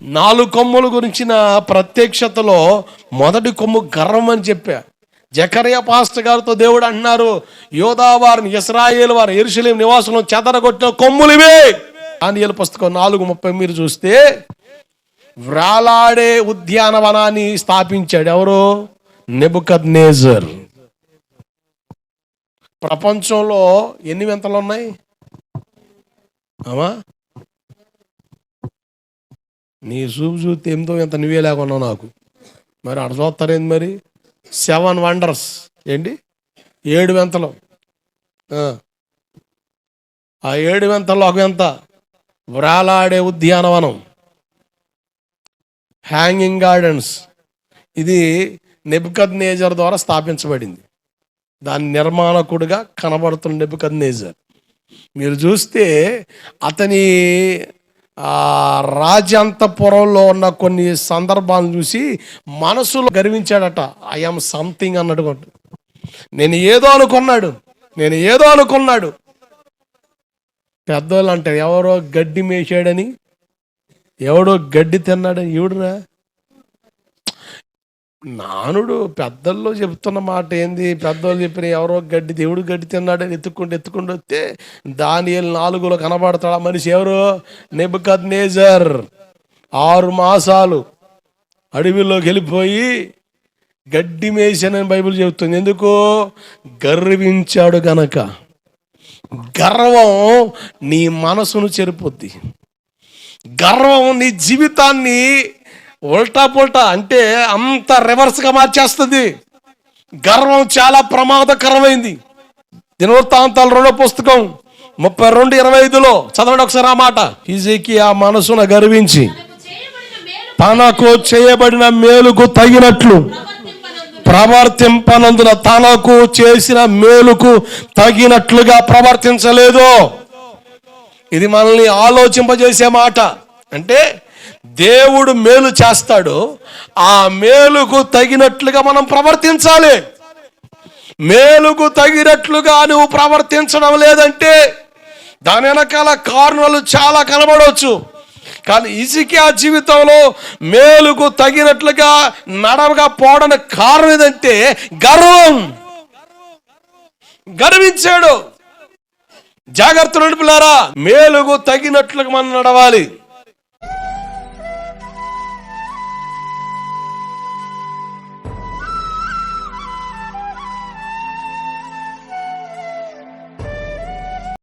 నాలుగు కొమ్ముల గురించిన ప్రత్యక్షతలో మొదటి కొమ్ము గర్వం అని చెప్పా. జకర్య పాస్టర్ గారితో దేవుడు అంటున్నారు యోధా వారిని ఇస్రాయేల్ వారి ఎరుసలేం నివాసంలో చెదరగొట్టిన కొమ్ములివే అని పుస్తకం నాలుగు ముప్పై మీరు చూస్తే వ్రాలాడే ఉద్యానవనాన్ని స్థాపించాడు ఎవరు? నెబుకద్ ప్రపంచంలో ఎన్ని వింతలు ఉన్నాయి? అవా నీ చూపు చూస్తే ఎంతో ఎంత నువ్వే లేకున్నావు నాకు. మరి అక్కడ చూస్తారేంది మరి? Seven wonders. ఏంటి? ఏడు వింతలు. ఆ. ఏడు వింతల్లో ఒక వింత. వ్రాలాడే ఉద్యానవనం. హ్యాంగింగ్ గార్డెన్స్ ఇది నెబుకద్ నేజర్ ద్వారా స్థాపించబడింది. దాని నిర్మాణకుడిగా కనబడుతున్న నెబుకద్ నేజర్ మీరు చూస్తే అతని రాజంతపురంలో ఉన్న కొన్ని సందర్భాలను చూసి మనసులో గర్వించాడట ఐఎమ్ సంథింగ్ అన్నట్టు నేను ఏదో అనుకున్నాడు నేను ఏదో అనుకున్నాడు. పెద్దోళ్ళు అంటారు ఎవరో గడ్డి మేసాడని ఎవడో గడ్డి తిన్నాడని ఎవడురా? నానుడు పెద్దల్లో చెప్తున్న మాట ఏంది? పెద్దోళ్ళు చెప్పిన ఎవరో గడ్డి దేవుడు గడ్డి తిన్నాడని ఎత్తుకుంటూ ఎత్తుకుంటూ వస్తే దాని నాలుగులో కనబడతాడు ఆ మనిషి ఎవరు? నెబుకద్ నేజర్ ఆరు మాసాలు అడవిలోకి వెళ్ళిపోయి గడ్డి మేసానని బైబిల్ చెబుతుంది. ఎందుకు? గర్వించాడు గనక. గర్వం నీ మనసును చెరిపోద్ది. గర్వం నీ జీవితాన్ని ఉల్టా పుల్టా అంటే అంత రివర్స్గా మార్చేస్తుంది. గర్వం చాలా ప్రమాదకరమైంది. దినవృత్తాంతాలు రెండో పుస్తకం ముప్పై రెండు ఇరవై ఐదులో చదవండి ఒకసారి ఆ మాట. ఈజీకి ఆ మనసును గర్వించి తనకు చేయబడిన మేలుకు తగినట్లు ప్రవర్తింపనందున తనకు చేసిన మేలుకు తగినట్లుగా ప్రవర్తించలేదు. ఇది మనల్ని ఆలోచింపజేసే మాట. అంటే దేవుడు మేలు చేస్తాడు. ఆ మేలుకు తగినట్లుగా మనం ప్రవర్తించాలి. మేలుకు తగినట్లుగా నువ్వు ప్రవర్తించడం లేదంటే దాని వెనకాల కారణాలు చాలా కనబడవచ్చు. కానీ ఇసికియా జీవితంలో మేలుకు తగినట్లుగా నడవగా పోడని కారణం ఏదంటే గర్వం. గర్వించాడు. జాగ్రత్త నడుపులారా మేలుకు తగినట్లుగా మనం నడవాలి.